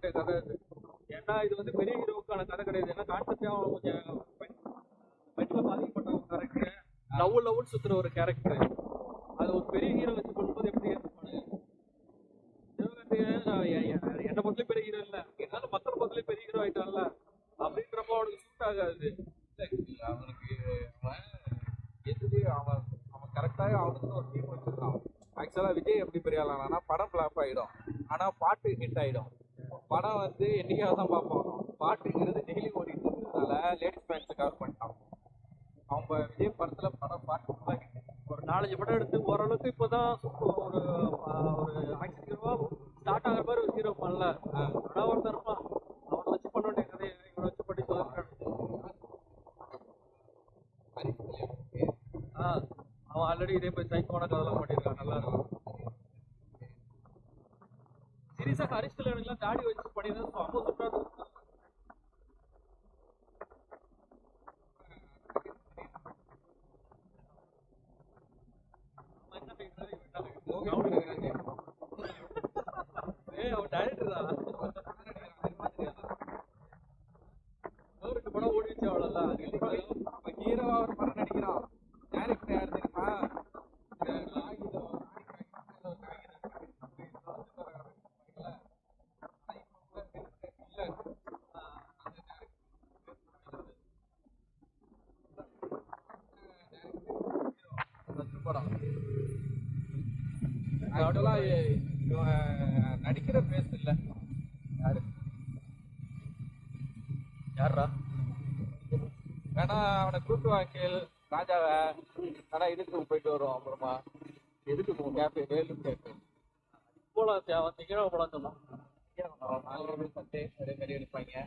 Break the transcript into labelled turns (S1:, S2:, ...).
S1: வேண்டிய கதை இது ஏன்னா இது வந்து பெரிய ஹீரோக்கான கதை கிடையாது. ஏன்னா கான்செப்டே அவன் கொஞ்சம் மென்டல பாதிக்கப்பட்ட ஒரு கேரக்டர் லவ் லவ்னு சுத்துற ஒரு கேரக்டர் அது ஒரு பெரிய ஹீரோ வச்சு பண்ணும்போது எப்படி ஏற்றுப்பானு சிவகார்த்திகேயன் நான் எ- பெரிய ஹீரோ இல்ல. இருந்தாலும் மத்தவங்க பொறுத்தவரை பெரிய ஹீரோ ஆயிட்டான்ல. அப்படின்றப்போ அவனுக்கு சூட் ஆகாது.
S2: அவனுக்கு அவன் அவன் அவன் கரெக்டாக அவனுக்கு ஒரு டீம் வச்சிருக்கான். விஜய் எப்படி பெரிய ஆளானா படம் ஃப்ளாப் ஆயிடும். ஆனா பாட்டு ஹிட் ஆயிடும். படம் வந்து என்னைக்காவது தான் பார்ப்போம்? பாட்டுங்கிறது டெய்லி ஓடிட்டு இருந்ததுனால லேடிஸ் மேட்ச் கவர் பண்ணிட்டான் அவங்க விஜய் படத்துல படம் பாட்டு ஆ.
S1: ஒரு நாலஞ்சு படம் எடுத்து ஓரளவுக்கு இப்போதான் super- ஒரு ஒரு ஆக்ஷன் ஹீரோவா ஸ்டார்ட் ஆகிற மாதிரி ஒரு ஹீரோ பண்ணல. ஆனா ஒருத்தன் இருப்பான்? அவனை வச்சு பண்ண வேண்டிய இவனை வச்சு பண்ணி
S2: கல்யாணுக்கு
S1: ஆஹ் அவன் ஆல்ரெடி இதே போய் சைக்கோன கதெல்லாம் பண்ணியிருக்கான். நல்லா இருக்கும் சீரியஸா ஹரிஷ் கல்யாணுக்குலாம் தாடி வச்சு பண்ணியிருந்தா ரொம்ப சூப்பரா இருக்கும் அவன் என்ன பேசுறாரு, இவன் என்ன பேசுறாரு?
S2: மோகன் நாகராஜ்
S1: ஏய், அவன் director தான். இன்னும் ரெண்டு படம் ஓடிடுச்சு அவ்வளவுதான். அதுக்கப்புறம்
S2: அப்ப ஹீரோவா ஒரு படம் நடிக்கிறான். ஃபர்ஸ்ட் நடிக்கிற பேஸ் இல்ல. யாரு?
S1: யாரா
S2: வேணா அவனை கூட்டு வாக்கில் ராஜாவை. ஆனா இதுக்கு போயிட்டு வரும் அப்புறமா. எதுக்கு போகும் கேஃபே வேலு கேஃபே
S1: போலாம் தேவை. திங்கழமை போலாம். சொல்லலாம்
S2: நாலு பேர் சண்டே ஒரே மாதிரி எடுப்பாங்க